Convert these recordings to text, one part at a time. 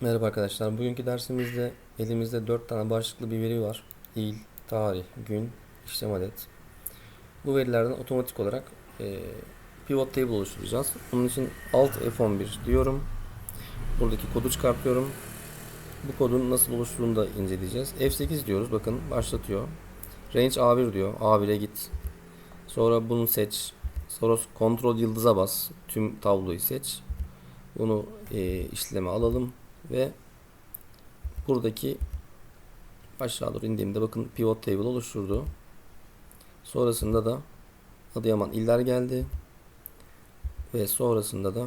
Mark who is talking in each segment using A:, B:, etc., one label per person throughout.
A: Merhaba arkadaşlar. Bugünkü dersimizde elimizde 4 tane başlıklı bir veri var. İl, tarih, gün, işlem adet. Bu verilerden otomatik olarak e, pivot table oluşturacağız. Bunun için Alt F11 diyorum. Buradaki kodu çıkartıyorum. Bu kodun nasıl oluştuğunu da inceleyeceğiz. F8 diyoruz. Bakın başlatıyor. Range A1 diyor. A1'e git. Sonra bunu seç. Sonra kontrol yıldıza bas. Tüm tabloyu seç. Bunu e, işleme alalım ve buradaki aşağı doğru indiğimde bakın pivot table oluşturdu. Sonrasında da Adıyaman iller geldi. Ve sonrasında da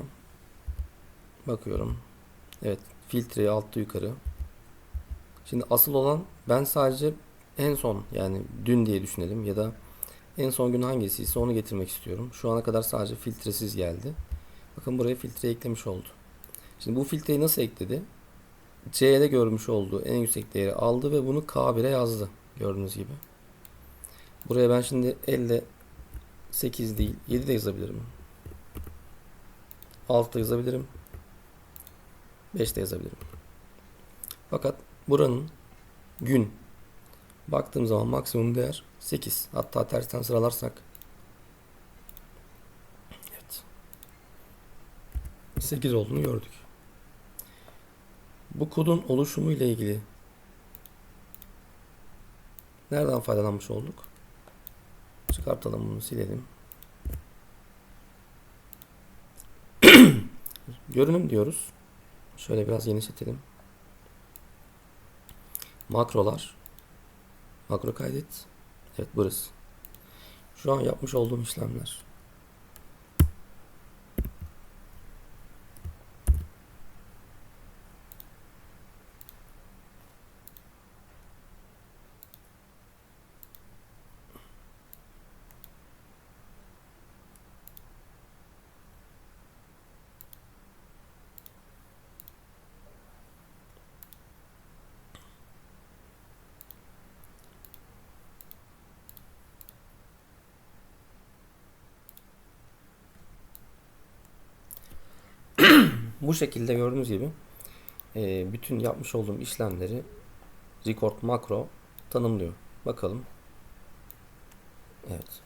A: bakıyorum. Evet filtreyi altta yukarı. Şimdi asıl olan ben sadece en son yani dün diye düşünelim ya da en son gün hangisiyse onu getirmek istiyorum. Şu ana kadar sadece filtresiz geldi. Bakın buraya filtre eklemiş oldu. Şimdi bu filtreyi nasıl ekledi? C'de görmüş olduğu en yüksek değeri aldı ve bunu K1'e yazdı. Gördüğünüz gibi. Buraya ben şimdi elle 8 değil 7 de yazabilirim. 6 da yazabilirim. 5 de yazabilirim. Fakat buranın gün baktığım zaman maksimum değer 8. Hatta tersten sıralarsak Evet. 8 olduğunu gördük. Bu kodun oluşumu ile ilgili nereden faydalanmış olduk? Çıkartalım bunu silelim. Görünüm diyoruz. Şöyle biraz genişletelim. Makrolar. Makro kaydet. Evet burası. Şu an yapmış olduğum işlemler. Bu şekilde gördüğünüz gibi e, bütün yapmış olduğum işlemleri record makro tanımlıyor. Bakalım. Evet.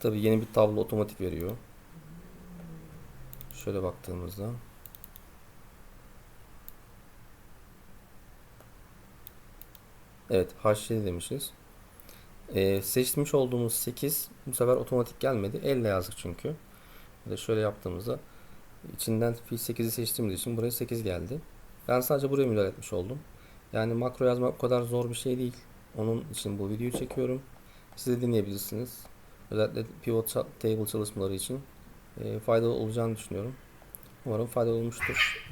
A: Tabi yeni bir tablo otomatik veriyor. Şöyle baktığımızda. Evet H7 demişiz. Ee, seçmiş olduğumuz 8 bu sefer otomatik gelmedi. Elle yazdık çünkü. Şöyle yaptığımızda içinden fil 8'i seçtiğimiz için buraya 8 geldi. Ben sadece buraya müdahale etmiş oldum. Yani makro yazmak o kadar zor bir şey değil. Onun için bu videoyu çekiyorum. Siz de dinleyebilirsiniz. Özellikle pivot table çalışmaları için faydalı olacağını düşünüyorum. Umarım faydalı olmuştur.